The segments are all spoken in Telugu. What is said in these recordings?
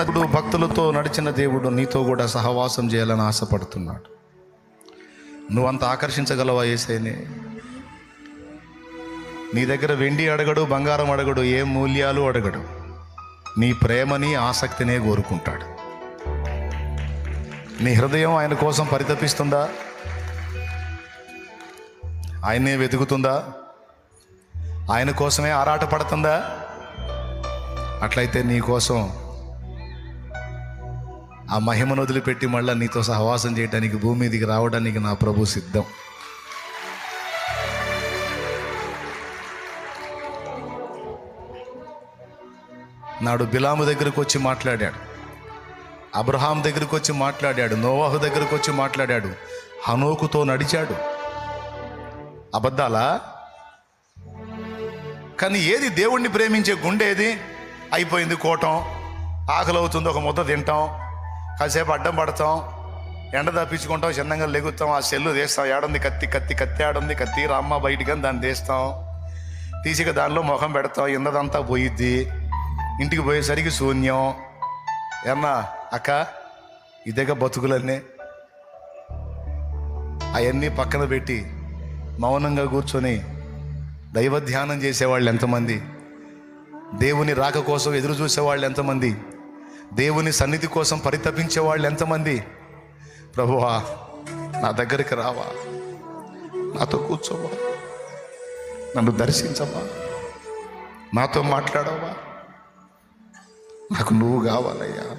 ఇప్పుడు భక్తులతో నడిచిన దేవుడు నీతో కూడా సహవాసం చేయాలని ఆశపడుతున్నాడు. నువ్వంత ఆకర్షించగలవా ఏసైని? నీ దగ్గర వెండి అడగడు బంగారం అడగడు ఏ మూల్యాలు అడగడు. నీ ప్రేమని ఆసక్తినే కోరుకుంటాడు. నీ హృదయం ఆయన కోసం పరితపిస్తుందా? ఆయనే వెతుకుతుందా? ఆయన కోసమే ఆరాటపడుతుందా? అట్లయితే నీ కోసం ఆ మహిమను వదిలిపెట్టి మళ్ళీ నీతో సహవాసం చేయడానికి భూమి మీదికి రావడానికి నా ప్రభు సిద్ధం. నాడు బిలాము దగ్గరకు వచ్చి మాట్లాడాడు. అబ్రహాం దగ్గరకు వచ్చి మాట్లాడాడు. నోవాహు దగ్గరకు వచ్చి మాట్లాడాడు. హనోకుతో నడిచాడు. అబద్ధాలా? కానీ ఏది దేవుణ్ణి ప్రేమించే గుండె ఏది? అయిపోయింది కోటం. ఆకలి అవుతుంది ఒక ముద్ద తింటాం. కాసేపు అడ్డం పడతాం ఎండ తప్పించుకుంటాం చిన్నంగా లెగుతాం ఆ సెల్లు తీస్తాం ఏడుంది కత్తి కత్తి కత్తి ఆడుంది కత్తి రామ్మ బయటికి అని దాన్ని తీస్తాం. తీసిక దానిలో ముఖం పెడతాం ఇందదంతా పోయిద్ది. ఇంటికి పోయేసరికి శూన్యం. ఏమన్నా అక్క ఇదేగా బతుకులన్నీ? అవన్నీ పక్కన పెట్టి మౌనంగా కూర్చొని దైవ ధ్యానం చేసేవాళ్ళు ఎంతమంది? దేవుని రాక కోసం ఎదురు చూసేవాళ్ళు ఎంతమంది? దేవుని సన్నిధి కోసం పరితపించే వాళ్ళు ఎంతమంది? ప్రభువా నా దగ్గరికి రావా. నాతో కూర్చోవా. నన్ను దర్శించవా. నాతో మాట్లాడవా. నాకు నువ్వు కావాలయ్యా.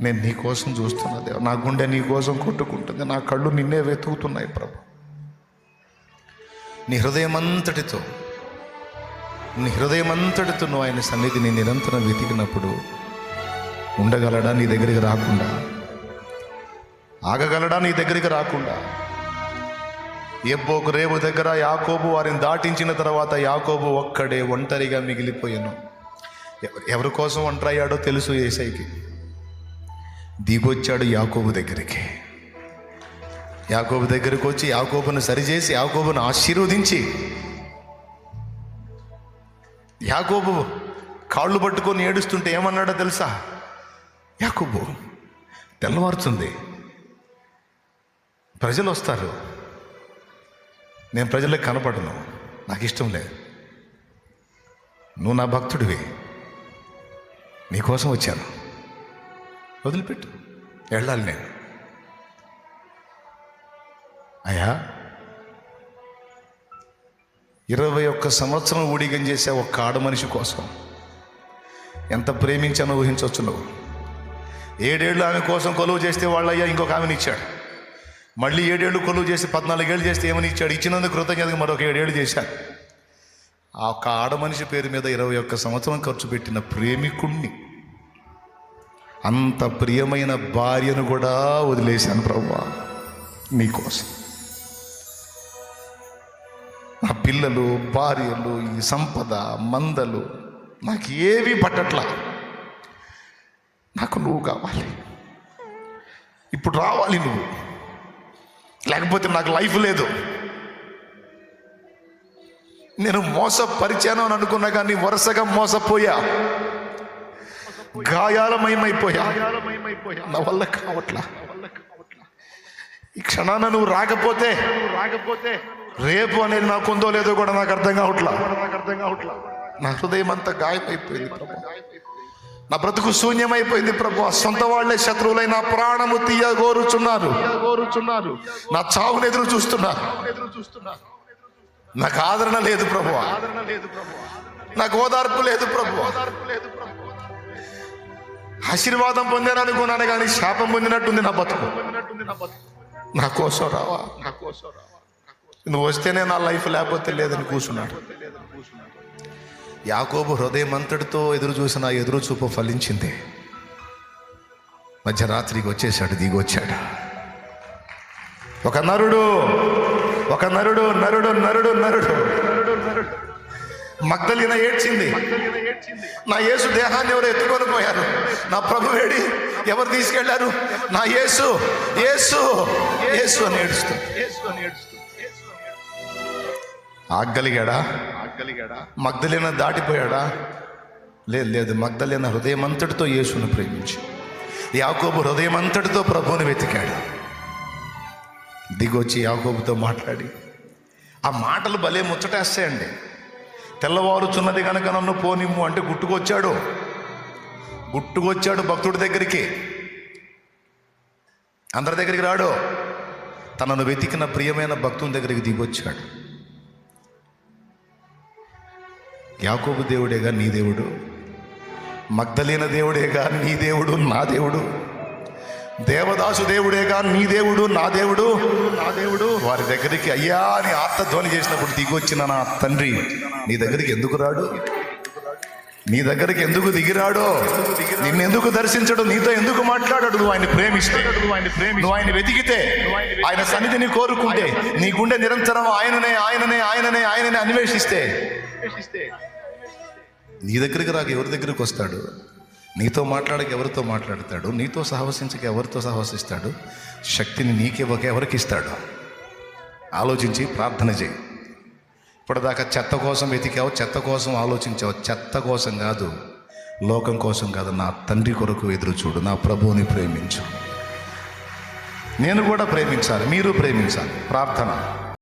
నేను నీ కోసం చూస్తున్నా దేవ. నా గుండె నీ కోసం కొట్టుకుంటుంది. నా కళ్ళు నిన్నే వెతుకుతున్నాయి ప్రభు. నీ హృదయం అంతటితో నీ హృదయమంతటితో నువ్వు ఆయన సన్నిధిని నిరంతరం వెతికినప్పుడు ఉండగలడా నీ దగ్గరికి రాకుండా? ఆగగలడా నీ దగ్గరికి రాకుండా? ఎబ్బోకు రేవు దగ్గర యాకోబు వారిని దాటించిన తర్వాత యాకోబు ఒక్కడే ఒంటరిగా మిగిలిపోయాను. ఎవ- ఎవరి కోసం ఒంటరయ్యాడో తెలుసు ఏసైకి. దిగొచ్చాడు యాకోబు దగ్గరికి. యాకోబు దగ్గరికి వచ్చి యాకోబును సరిచేసి యాకోబును ఆశీర్వదించి యాకోబు కాళ్ళు పట్టుకొని ఏడుస్తుంటే ఏమన్నాడో తెలుసా? యాకోబు తెల్లవారుతుంది. ప్రజలు వస్తారు నేను ప్రజలకు కనపడను. నాకు ఇష్టం లేదు. నువ్వు నా భక్తుడివి. నీకోసం వచ్చాను. వదిలిపెట్టు. వెళ్ళాలి నేను. అయ్యా ఇరవై ఒక్క సంవత్సరం ఊడిగం చేసే ఒక్క ఆడ మనిషి కోసం ఎంత ప్రేమించానో ఊహించవచ్చు నువ్వు. ఏడేళ్ళు ఆమె కోసం కొలువు చేస్తే వాళ్ళయ్యా ఇంకొక ఆమెను ఇచ్చాడు. మళ్ళీ ఏడేళ్ళు కొలువు చేసి పద్నాలుగేళ్ళు చేస్తే ఏమని ఇచ్చాడు? ఇచ్చినందుకు కృతజ్ఞతగా మరొక ఏడేళ్ళు చేశాడు. ఆ ఒక్క ఆడ మనిషి పేరు మీద ఇరవై ఒక్క సంవత్సరం ఖర్చు పెట్టిన ప్రేమికుణ్ణి అంత ప్రియమైన భార్యను కూడా వదిలేశాను ప్రభా నీకోసం. నా పిల్లలు భార్యలు ఈ సంపద మందలు నాకు ఏవి పట్టట్లా. నాకు నువ్వు కావాలి. ఇప్పుడు రావాలి నువ్వు. లేకపోతే నాకు లైఫ్ లేదు. నేను మోసపరిచాను అని అనుకున్నా కానీ వరుసగా మోసపోయా. గాయాలమయమైపోయా. నా వల్ల కావట్లా. ఈ క్షణాన నువ్వు రాకపోతే రాకపోతే రేపు అనేది నాకు ఉందో లేదో కూడా నాకు అర్థం కావట్లా. నాకు అర్థం కావట్లా నా హృదయం అంతా గాయమైపోయింది ప్రభు. నా బ్రతుకు శూన్యమైపోయింది ప్రభు. సొంత వాళ్ళే శత్రువులై నా ప్రాణము తీయ గోరుచున్నారు గోరుచున్నారు నా చావును ఎదురు చూస్తున్నారు. ఎదురు చూస్తున్నారు నాకు ఆదరణ లేదు ప్రభు. ఆదరణ లేదు ప్రభు నాకు ఓదార్పు లేదు ప్రభు. ఓదార్పు లేదు ప్రభు ఆశీర్వాదం పొందాను అనుకున్నాను కానీ శాపం పొందినట్టుంది నా బతుకు. నా కోసం రావా నా కోసం రావా? నువ్వు వస్తేనే నా లైఫ్ లేకపోతే లేదని కూర్చున్నాడు. యాకోబు హృదయం అంతటితో ఎదురు చూసిన ఎదురు చూపు ఫలించింది. మధ్యరాత్రికి వచ్చేసాడు దిగొచ్చాడు ఒక నరుడు ఒక నరుడు నరుడు నరుడు నరుడు. మగ్ధలిన ఏడ్చింది. నా యేసు దేహాన్ని ఎవరు ఎత్తుకొని పోయారు? నా ప్రభు వేడి ఎవరు తీసుకెళ్ళారు? నా యేసు యేసు యేసు అని ఏడుస్తూ ఆగలిగాడా? మగ్ధలేన దాటిపోయాడా? లేదు లేదు మగ్ధలేన హృదయం అంతటితో యేసును ప్రేమించి. యాకోబు హృదయం అంతటితో ప్రభువుని వెతికాడు. దిగొచ్చి యాకోబుతో మాట్లాడి ఆ మాటలు భలే ముచ్చటేస్తాయండి. తెల్లవారుచున్నది కనుక నన్ను పోనిమ్ము అంటే గుట్టుకొచ్చాడు. గుట్టుకొచ్చాడు భక్తుడి దగ్గరికి. అందరి దగ్గరికి రాడు. తనను వెతికిన ప్రియమైన భక్తుని దగ్గరికి దిగొచ్చాడు. యాకోబు దేవుడేగా నీ దేవుడు? మగ్ధలీన దేవుడేగా నీ దేవుడు నా దేవుడు? దేవదాసు దేవుడేగా నీ దేవుడు నా దేవుడు? నా దేవుడు వారి దగ్గరికి అయ్యా అని ఆర్తధ్వని చేసినప్పుడు దిగొచ్చిన నా తండ్రి నీ దగ్గరికి ఎందుకు రాడు? నీ దగ్గరికి ఎందుకు దిగిరాడో? నిన్నెందుకు దర్శించడు? నీతో ఎందుకు మాట్లాడాడు? నువ్వు ఆయన ప్రేమిస్తే. నువ్వు ఆయన వెతికితే. ఆయన సన్నిధిని కోరుకుంటే. నీ గుండె నిరంతరం ఆయననే ఆయననే ఆయననే ఆయననే అన్వేషిస్తే. నీ దగ్గరికి రాక ఎవరి దగ్గరికి వస్తాడు? నీతో మాట్లాడక ఎవరితో మాట్లాడతాడు? నీతో సహవసించక ఎవరితో సహవసిస్తాడు శక్తిని నీకివ్వక ఎవరికి ఇస్తాడు? ఆలోచించి ప్రార్థన చేయి. ఇప్పటిదాకా చెత్త కోసం వెతికావు చెత్త కోసం ఆలోచించావు. చెత్త కోసం కాదు లోకం కోసం కాదు. నా తండ్రి కొరకు ఎదురు చూడు. నా ప్రభువుని ప్రేమించు. నేను కూడా ప్రేమించాలి. మీరు ప్రేమించాలి. ప్రార్థన.